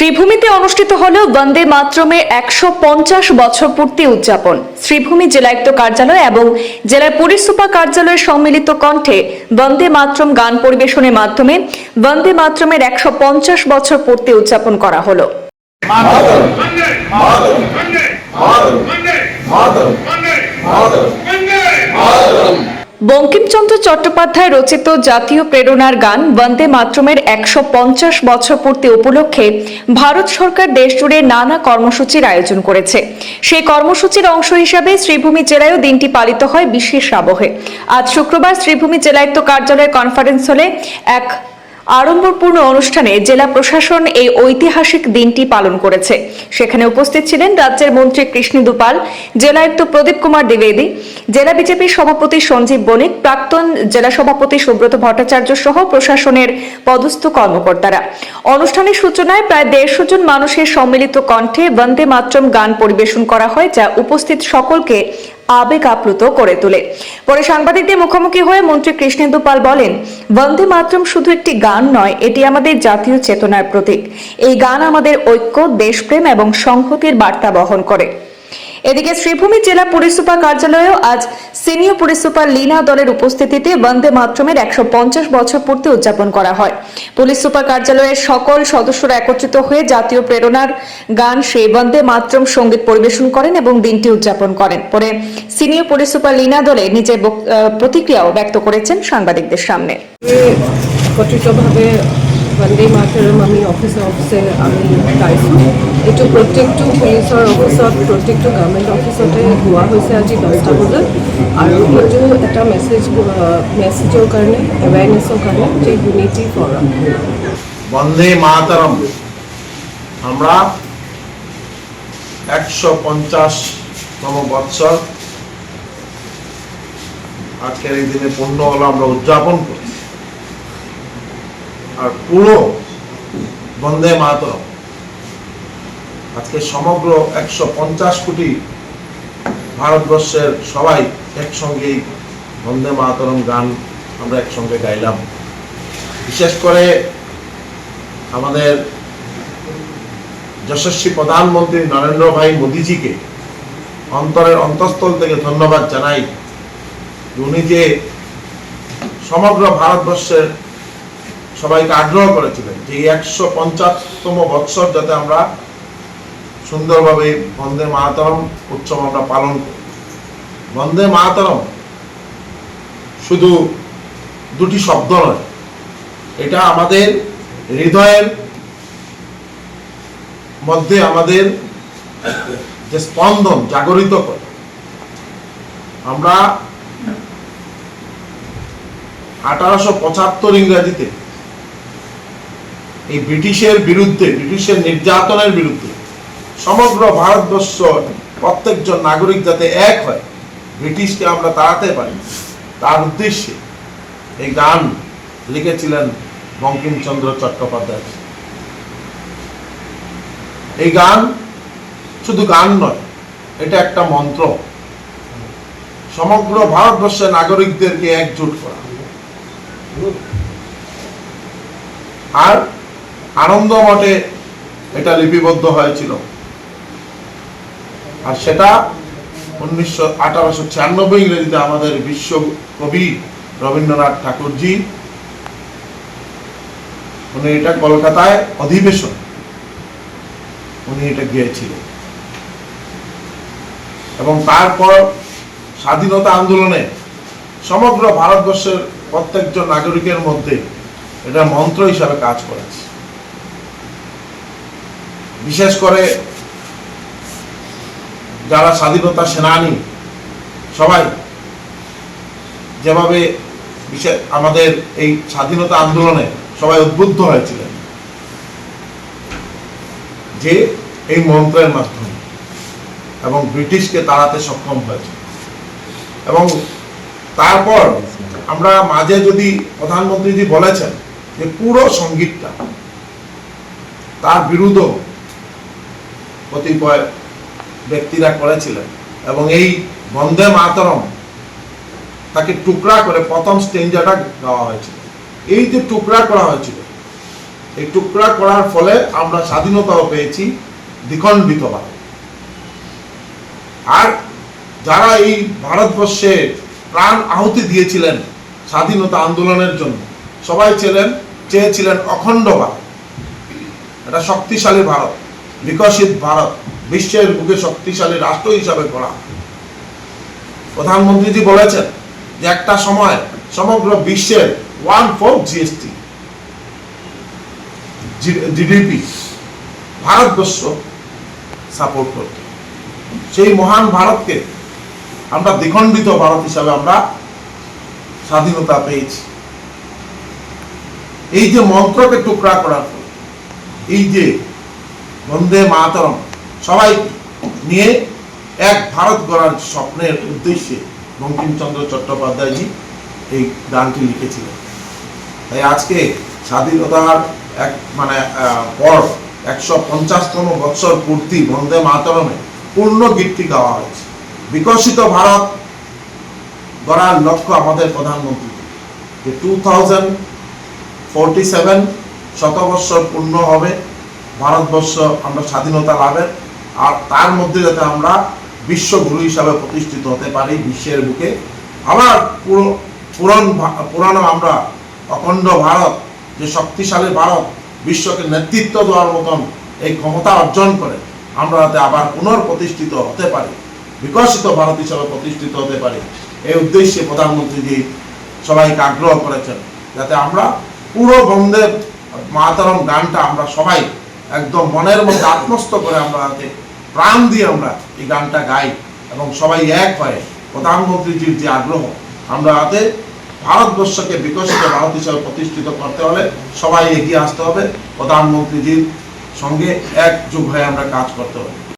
শ্রীভূমিতে অনুষ্ঠিত হল বন্দে মাতরমের একশো পঞ্চাশ বছর পূর্তি উদযাপন শ্রীভূমি জেলায়ুক্ত কার্যালয় এবং জেলার পুলিশ সুপার কার্যালয়ের সম্মিলিত কণ্ঠে বন্দে মাতরম গান পরিবেশনের মাধ্যমে বন্দে মাতরমের একশো পঞ্চাশ বছর পূর্তি উদযাপন করা হলো! বঙ্কিমচন্দ্র চট্টোপাধ্যায় রচিত জাতীয় প্রেরণার গান বন্দে মাতরমের একশো পঞ্চাশ বছর পূর্তি উপলক্ষে ভারত সরকার দেশজুড়ে নানা কর্মসূচির আয়োজন করেছে। সেই কর্মসূচির অংশ হিসাবে শ্রীভূমি জেলায়ও দিনটি পালিত হয় বিশেষ আবহে। আজ শুক্রবার শ্রীভূমি জেলায়ুক্ত কার্যালয়ের কনফারেন্স হলে এক আড়ম্বরপূর্ণ অনুষ্ঠানে জেলা প্রশাসন এই ঐতিহাসিক দিনটি পালন করেছে। সেখানে উপস্থিত ছিলেন রাজ্যের মন্ত্রী কৃষ্ণী দুপাল জেলায়ুক্ত প্রদীপ কুমার দ্বিবেদী, জেলা বিজেপির সভাপতি সঞ্জীব বণিক, প্রাক্তন জেলা সভাপতি সুব্রত ভট্টাচার্য সহ প্রশাসনের পদস্থ কর্মকর্তারা। অনুষ্ঠানের সূচনায় প্রায় দেড়শো জন মানুষের সম্মিলিত কণ্ঠে বন্দে মাতরম গান পরিবেশন করা হয়, যা উপস্থিত সকলকে আবেগ আপ্লুত করে তোলে। পরে সাংবাদিকদের মুখোমুখি হয়ে মন্ত্রী কৃষ্ণেন্দু পাল বলেন, বন্দে মাতরম শুধু একটি গান নয়, এটি আমাদের জাতীয় চেতনার প্রতীক। এই গান আমাদের ঐক্য, দেশপ্রেম এবং সংহতির বার্তা বহন করে। এদিকে শ্রীভূমি জেলা পুলিশ সুপার কার্যালয়েও আজ সিনিয়র পুলিশ সুপার লীনা দলের উপস্থিতিতে বন্দে মাতরমের একশো পঞ্চাশ বছর পূর্তি উদযাপন করা হয়। পুলিশ সুপার কার্যালয়ের সকল সদস্যরা একত্রিত হয়ে জাতীয় প্রেরণার গান সেই বন্দে মাতরম সংগীত পরিবেশন করেন এবং দিনটি উদযাপন করেন। পরে সিনিয়র পুলিশ সুপার লীনা দলে নিজের আহ, ব্যক্ত করেছেন সাংবাদিকদের সামনে। একত্ৰিতভাৱে বন্দে মাতৰম আমি অফিচে অফিচে আমি গাইছোঁ এইটো প্ৰত্যেকটো পুলিচৰ অফিচত প্ৰত্যেকটো গভৰ্ণমেণ্ট অফিচতে গোৱা হৈছে আজি দহটা বজাত। আৰু এইটো এটা মেছেজ মেছেজৰ কাৰণে এৱেৰনেছৰ কাৰণে যে ইউনিটি ফৰাম বন্দে মাতারম আমরা একশো পঞ্চাশতম বৎসর আজকের এই দিনে পূর্ণ হলো, আমরা উদযাপন করি। আর পুরো বন্দে মাতরম। আজকে সমগ্র একশো পঞ্চাশ কোটি ভারতবর্ষের সবাই একসঙ্গেই বন্দে মাতরম গান আমরা একসঙ্গে গাইলাম। বিশেষ করে আমাদের যশস্বী প্রধানমন্ত্রী নরেন্দ্র ভাই মোদীজিকে অন্তরের অন্তঃস্থল থেকে ধন্যবাদ জানাই। উনি যে সমগ্র ভারতবর্ষের সবাইকে আগ্রহ করেছিলেন যে একশো পঞ্চাশতম বৎসর যাতে আমরা সুন্দরভাবে বন্দে মাতরম উৎসব আমরা পালন করি। বন্দে মাতরম শুধু দুটি শব্দ নয়, এটা আমাদের হৃদয়ের মধ্যে আমাদের যে স্পন্দন জাগরিত করে। আমরা আঠারোশো পঁচাত্তর ইংরাজিতে এই ব্রিটিশের বিরুদ্ধে, ব্রিটিশের নির্যাতনের বিরুদ্ধে সমগ্র ভারতবর্ষ প্রত্যেকজন নাগরিক যাতে এক হয়, ব্রিটিশকে আমরা তাড়াতে পারি। তার উদ্দেশ্যে এই গান লিখেছিলেন বঙ্কিমচন্দ্র চট্টোপাধ্যায়। এই গান শুধু গান নয়, এটা একটা মন্ত্র। সমগ্র ভারতবর্ষের নাগরিকদেরকে একজোট করা। আর আনন্দ মঠে এটা লিপিবদ্ধ হয়েছিল। আর সেটা উনিশশো আঠারোশো ছিয়ানব্বই ইংরেজিতে আমাদের বিশ্ব কবি রবীন্দ্রনাথ ঠাকুরজি, উনি এটা কলকাতায় অধিবেশন, উনি এটা গিয়েছিলেন। এবং তারপর স্বাধীনতা আন্দোলনে সমগ্র ভারতবর্ষের প্রত্যেকজন নাগরিকের মধ্যে এটা মন্ত্র হিসাবে কাজ করেছে। বিশেষ করে যারা স্বাধীনতা সেনানী, সবাই যেভাবে বিশেষ আমাদের এই স্বাধীনতা আন্দোলনে সবাই উদ্বুদ্ধ হয়েছিলেন, যে এই মন্ত্রের মাধ্যমে এবং ব্রিটিশকে তাড়াতে সক্ষম হয়েছে। এবং তারপর আমরা মাঝে যদি প্রধানমন্ত্রীজি বলেছেন যে পুরো সঙ্গীতটা তার বিরুদ্ধ কতিপয় ব্যক্তিরা করেছিলেন। এবং এই বন্দে মাতরম তাকে টুকরা করে প্রথম স্টেঞ্জাটা গাওয়া হয়েছিল। এই যে টুকরা করা হয়েছিল, এই টুকরা করার ফলে আমরা স্বাধীনতাও পেয়েছি দ্বিখণ্ডিতভাবে। আর যারা এই ভারতবর্ষে প্রাণ আহুতি দিয়েছিলেন স্বাধীনতা আন্দোলনের জন্য, সবাই ছিলেন, চেয়েছিলেন অখণ্ড ভারত একটা শক্তিশালী ভারত। বিকশিত ভারত বিশ্বের বুকে শক্তিশালী রাষ্ট্র হিসাবে গড়া। প্রধানমন্ত্রীজি বলেছেন যে একটা সময় সমগ্র বিশ্বের one four GST GDP Bharatvarsha support করত। সেই মহান ভারতকে আমরা দ্বিখণ্ডিত ভারত হিসাবে আমরা স্বাধীনতা পেয়েছি। এই যে মন্ত্রকে টুকরা করার এই যে বন্দে মাতরম। সবাই নিয়ে এক ভারত গড়ার স্বপ্নের উদ্দেশ্যে বঙ্কিমচন্দ্র চট্টোপাধ্যায়জি এই গানটি লিখেছিলেন। তাই আজকে স্বাধীনতার এক মানে পর একশো পঞ্চাশতম বৎসর পূর্তি বন্দে মাতরমে পূর্ণ গীতটি গাওয়া হয়েছে। বিকশিত ভারত গড়ার লক্ষ্য আমাদের প্রধানমন্ত্রী। যে টু থাউজেন্ড ফোরটি সেভেন শতবৎসর পূর্ণ হবে ভারতবর্ষ আমরা স্বাধীনতা লাভের, আর তার মধ্যে যাতে আমরা বিশ্বগুরু হিসাবে প্রতিষ্ঠিত হতে পারি বিশ্বের বুকে, আবার পুরো পুরন পুরানো আমরা, অখণ্ড ভারত, যে শক্তিশালী ভারত, বিশ্বকে নেতৃত্ব দেওয়ার মতন এই ক্ষমতা অর্জন করে আমরা যাতে আবার পুনর্প্রতিষ্ঠিত হতে পারি, বিকশিত ভারত হিসাবে প্রতিষ্ঠিত হতে পারি। এই উদ্দেশ্যে প্রধানমন্ত্রীজি সবাইকে আগ্রহ করেছেন, যাতে আমরা পুরো বন্দে মাতারম গানটা আমরা সবাই একদম মনের মধ্যে আত্মস্থ করে আমরা হাতে প্রাণ দিয়ে আমরা এই গানটা গাই এবং সবাই এক হয়ে প্রধানমন্ত্রীজির যে আগ্রহ, আমরা হাতে ভারতবর্ষকে বিকশিত ভারত হিসাবে প্রতিষ্ঠিত করতে হলে সবাই এগিয়ে আসতে হবে। প্রধানমন্ত্রীজির সঙ্গে একযোগ হয়ে আমরা কাজ করতে হবে।